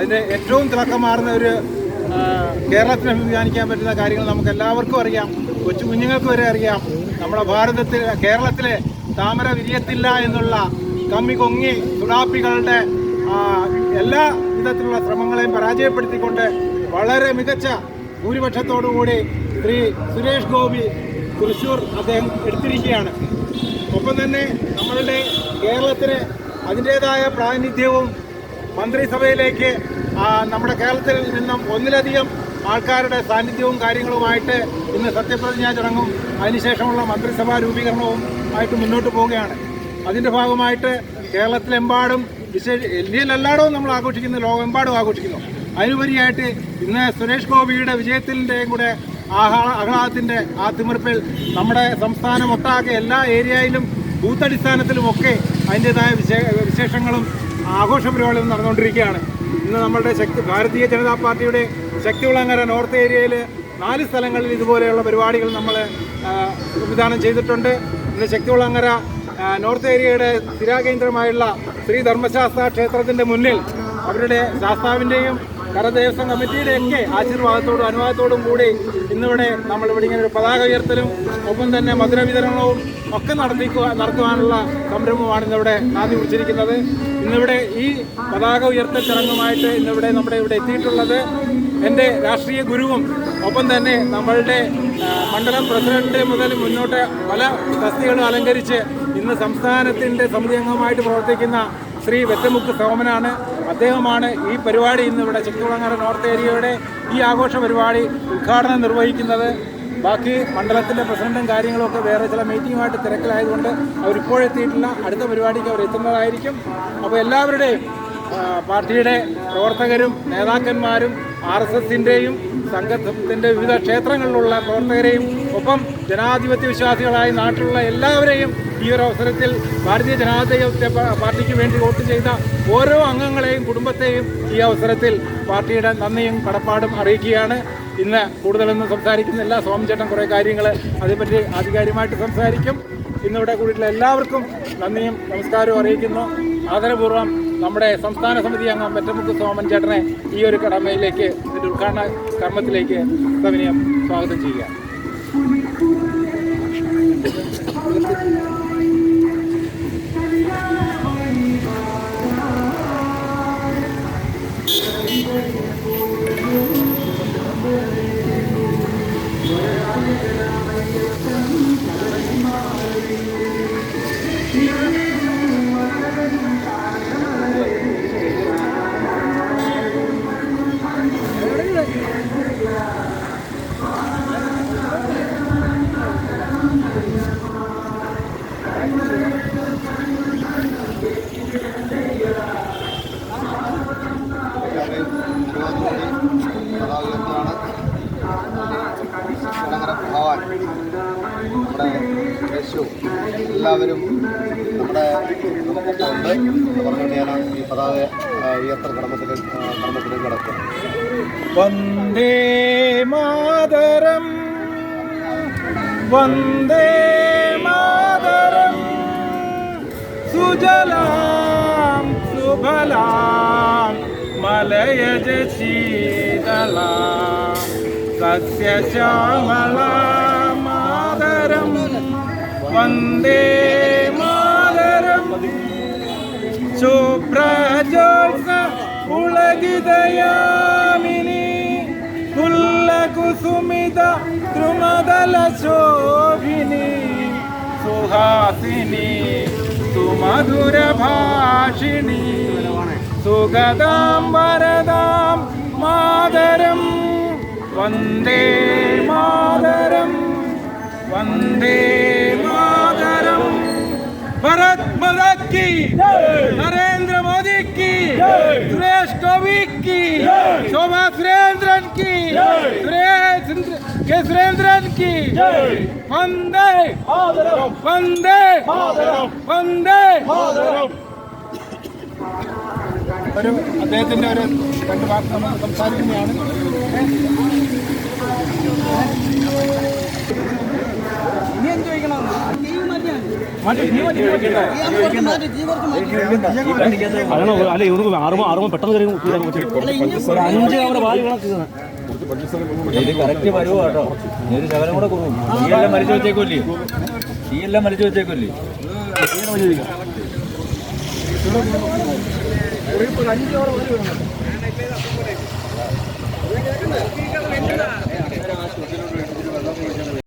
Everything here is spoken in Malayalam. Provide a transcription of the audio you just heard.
അതിന്റെ ഏറ്റവും തിളക്കമാർന്ന ഒരു കേരളത്തിന് അഭിമാനിക്കാൻ പറ്റുന്ന കാര്യങ്ങൾ നമുക്ക് എല്ലാവർക്കും അറിയാം. കൊച്ചു കുഞ്ഞുങ്ങൾക്ക് വരെ അറിയാം. നമ്മുടെ ഭാരതത്തിൽ കേരളത്തിലെ താമര വിരിയത്തില്ല എന്നുള്ള കമ്മി കൊങ്ങി തുടാപ്പികളുടെ എല്ലാ വിധത്തിലുള്ള ശ്രമങ്ങളെയും പരാജയപ്പെടുത്തിക്കൊണ്ട് വളരെ മികച്ച ഭൂരിപക്ഷത്തോടുകൂടി ശ്രീ സുരേഷ് ഗോപി തൃശ്ശൂർ അദ്ദേഹം എടുത്തിരിക്കുകയാണ്. ഒപ്പം തന്നെ നമ്മളുടെ കേരളത്തിന് അതിന്റേതായ പ്രാതിനിധ്യവും മന്ത്രിസഭയിലേക്ക് നമ്മുടെ കേരളത്തിൽ നിന്നും ഒന്നിലധികം ആൾക്കാരുടെ സാന്നിധ്യവും കാര്യങ്ങളുമായിട്ട് ഇന്ന് സത്യപ്രതിജ്ഞ ചടങ്ങും അതിനുശേഷമുള്ള മന്ത്രിസഭാ രൂപീകരണവും ആയിട്ട് മുന്നോട്ട് പോവുകയാണ്. അതിന്റെ ഭാഗമായിട്ട് കേരളത്തിലെമ്പാടും വിശേഷ ഇന്ത്യയിലെല്ലായിടവും നമ്മൾ ആഘോഷിക്കുന്നു ലോകമെമ്പാടും ആഘോഷിക്കുന്നു. അതിനുപരിയായിട്ട് ഇന്ന് സുരേഷ് ഗോപിയുടെ വിജയത്തിന്റെയും കൂടെ ആഹ്ലാ ആഹ്ലാദത്തിന്റെ ആ തിമിർപ്പിൽ നമ്മുടെ സംസ്ഥാനം ഒട്ടാകെ എല്ലാ ഏരിയയിലും ബൂത്തടിസ്ഥാനത്തിലുമൊക്കെ അതിന്റെതായ വിശേ വിശേഷങ്ങളും ആഘോഷ പരിപാടികൾ നടന്നുകൊണ്ടിരിക്കുകയാണ്. ഇന്ന് നമ്മളുടെ ശക്തി ഭാരതീയ ജനതാ പാർട്ടിയുടെ ശക്തികുളങ്ങര നോർത്ത് ഏരിയയിൽ നാല് സ്ഥലങ്ങളിൽ ഇതുപോലെയുള്ള പരിപാടികൾ നമ്മൾ സംവിധാനം ചെയ്തിട്ടുണ്ട്. ഇന്ന് ശക്തികുളങ്ങര നോർത്ത് ഏരിയയുടെ സ്ഥിരാകേന്ദ്രമായുള്ള ശ്രീ ധർമ്മശാസ്ത്ര ക്ഷേത്രത്തിന്റെ മുന്നിൽ അവരുടെ ശാസ്താവിന്റെയും കരദേവസ്വം കമ്മിറ്റിയുടെയൊക്കെ ആശീർവാദത്തോടും അനുവാദത്തോടും കൂടി ഇന്നിവിടെ നമ്മളിവിടെ ഇങ്ങനെ ഒരു പതാക ഉയർത്തലും ഒപ്പം തന്നെ മധുര വിതരണവും ഒക്കെ നടത്തിക്കുക നടത്തുവാനുള്ള സംരംഭമാണ് ഇന്നിവിടെ നാന്ദി കുറിച്ചിരിക്കുന്നത് ഇന്നിവിടെ ഈ പതാക ഉയർത്തൽ ചടങ്ങുമായിട്ട് ഇന്നിവിടെ നമ്മുടെ ഇവിടെ എത്തിയിട്ടുള്ളത് എന്റെ രാഷ്ട്രീയ ഗുരുവും ഒപ്പം തന്നെ നമ്മളുടെ മണ്ഡലം പ്രസിഡന്റ് മുതൽ മുന്നോട്ട് പല തസ്തികളും അലങ്കരിച്ച് ഇന്ന് സംസ്ഥാനത്തിന്റെ സമിതി അംഗമായിട്ട് പ്രവർത്തിക്കുന്ന ശ്രീ വെറ്റമുക്ക് സോമനാണ്. അദ്ദേഹമാണ് ഈ പരിപാടി ഇന്ന് ഇവിടെ ചിക്കുളങ്ങര നോർത്ത് ഏരിയയുടെ ഈ ആഘോഷ പരിപാടി ഉദ്ഘാടനം നിർവഹിക്കുന്നത്. ബാക്കി മണ്ഡലത്തിന്റെ പ്രസിഡന്റും കാര്യങ്ങളൊക്കെ വേറെ ചില മീറ്റിങ്ങുമായിട്ട് തിരക്കിലായതുകൊണ്ട് അവരിപ്പോഴെത്തിയിട്ടില്ല. അടുത്ത പരിപാടിക്ക് അവർ എത്തുന്നതായിരിക്കും അപ്പോൾ എല്ലാവരുടെയും പാർട്ടിയുടെ പ്രവർത്തകരും നേതാക്കന്മാരും ആർ എസ് എസിന്റെയും സംഘത്തിന്റെ വിവിധ ക്ഷേത്രങ്ങളിലുള്ള പ്രവർത്തകരെയും ഒപ്പം ജനാധിപത്യ വിശ്വാസികളായി നാട്ടിലുള്ള എല്ലാവരെയും ഈ ഒരു അവസരത്തിൽ ഭാരതീയ ജനാധിപത്യ പാർട്ടിക്ക് വേണ്ടി വോട്ട് ചെയ്ത ഓരോ അംഗങ്ങളെയും കുടുംബത്തെയും ഈ അവസരത്തിൽ പാർട്ടിയുടെ നന്ദിയും കടപ്പാടും അറിയിക്കുകയാണ്. ഇന്ന് കൂടുതലൊന്നും സംസാരിക്കുന്നില്ല. സോമൻ ചേട്ടൻ കുറേ കാര്യങ്ങൾ അതേപറ്റി ആധികാരികമായിട്ട് സംസാരിക്കും. ഇന്നിവിടെ കൂടിയിട്ടുള്ള എല്ലാവർക്കും നന്ദിയും നമസ്കാരവും അറിയിക്കുന്നു. ആദരപൂർവം നമ്മുടെ സംസ്ഥാന സമിതി അംഗം വെറ്റമുക്ക് സോമൻ ചേട്ടനെ ഈ ഒരു കടമയിലേക്ക് ഇതിന്റെ ഉദ്ഘാടന കർമ്മത്തിലേക്ക് സവിനയം സ്വാഗതം ചെയ്യുക. Thank ഭഗവാൻ നമ്മുടെ യേശു എല്ലാവരും നമ്മുടെ ഈ പതാക ഉയർത്തൽ കർമ്മത്തിൽ കടക്കുക വന്ദേ മാതരം. വന്ദേ മാതരം. സുജലാം സുഫലാം മലയജ ശീതളാം സസ്യശ്യാമളാം. ഹൃദയാമിനി കുസുമിത ദ്രുമദല ശോഭിനി. സുഹാസിനി സുമധുര ഭാഷിണി. സുഗതാം വരദാം മാതരം. വന്ദേ മാതരം. വന്ദേ മാതരം. ഭരത് മദക്കി നരേന്ദ്ര സുരേഷ് ഗോപിക്ക് ശോഭാ സുരേന്ദ്രൻക്ക് കെ സുരേന്ദ്രൻക്ക് വന്ദേ വന്ദേ വന്ദേ ഒരു അദ്ദേഹത്തിന്റെ ഒരു രണ്ട് വാക്ക് നമ്മൾ സംസാരിക്കുന്നതാണ്. അല്ല ഇവർക്ക് ആറുമോ ആറുമോ പെട്ടെന്ന് കയറി ഒരു അഞ്ച് തവണ പാൽ വീണം ഇത് കറക്റ്റ് വരുമോ കേട്ടോ. ഒരു ശകലം കൂടെ കുറവും ഈ എല്ലാം മരിച്ചു വെച്ചേക്കൂല്ലേ ഈ എല്ലാം മരിച്ചു വെച്ചേക്കൂല്ലേ അഞ്ചോളം